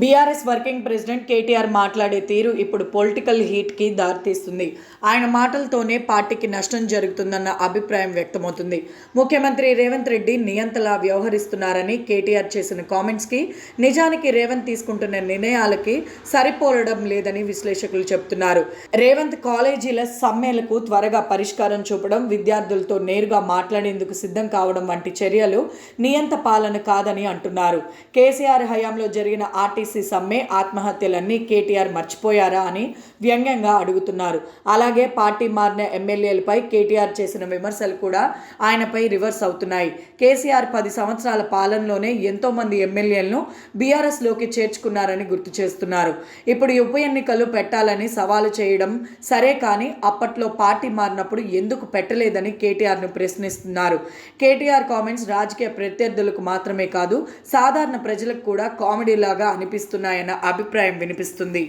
BRS working president KTR మాట్లాడే తీరు ఇప్పుడు పొలిటికల్ హీట్కి దారితీస్తుంది. ఆయన మాటలతోనే పార్టీకి నష్టం జరుగుతుందన్న అభిప్రాయం వ్యక్తమవుతుంది. ముఖ్యమంత్రి రేవంత్ రెడ్డి నియంతలా వ్యవహరిస్తున్నారని కేటీఆర్ చేసిన కామెంట్స్కి నిజానికి రేవంత్ తీసుకుంటున్న నిర్ణయాలకి సరిపోలడం లేదని విశ్లేషకులు చెబుతున్నారు రేవంత్ కాలేజీల సమ్మెలకు త్వరగా పరిష్కారం చూపడం విద్యార్థులతో నేరుగా మాట్లాడేందుకు సిద్ధం కావడం వంటి చర్యలు నియంత పాలన కాదని అంటున్నారు. కేసీఆర్ హయాంలో జరిగిన ఆర్టీ ఆర్టీసీ సమ్మె ఆత్మహత్యలన్నీ కేటీఆర్ మర్చిపోయారా అని వ్యంగ్యంగా అడుగుతున్నారు. అలాగే పార్టీ మారిన ఎమ్మెల్యేలపై కేటీఆర్ చేసిన విమర్శలు కూడా ఆయనపై రివర్స్ అవుతున్నాయి. కేసీఆర్ పది సంవత్సరాల పాలనలోనే ఎంతో మంది ఎమ్మెల్యేలను బీఆర్ఎస్లోకి చేర్చుకున్నారని గుర్తు చేస్తున్నారు. ఇప్పుడు ఉప ఎన్నికలు పెట్టాలని సవాలు చేయడం సరే కానీ అప్పట్లో పార్టీ మారినప్పుడు ఎందుకు పెట్టలేదని కేటీఆర్ను ప్రశ్నిస్తున్నారు. కేటీఆర్ కామెంట్స్ రాజకీయ ప్రత్యర్థులకు మాత్రమే కాదు సాధారణ ప్రజలకు కూడా కామెడీలాగా అనిపిస్తున్నాయన్న అభిప్రాయం వినిపిస్తుంది.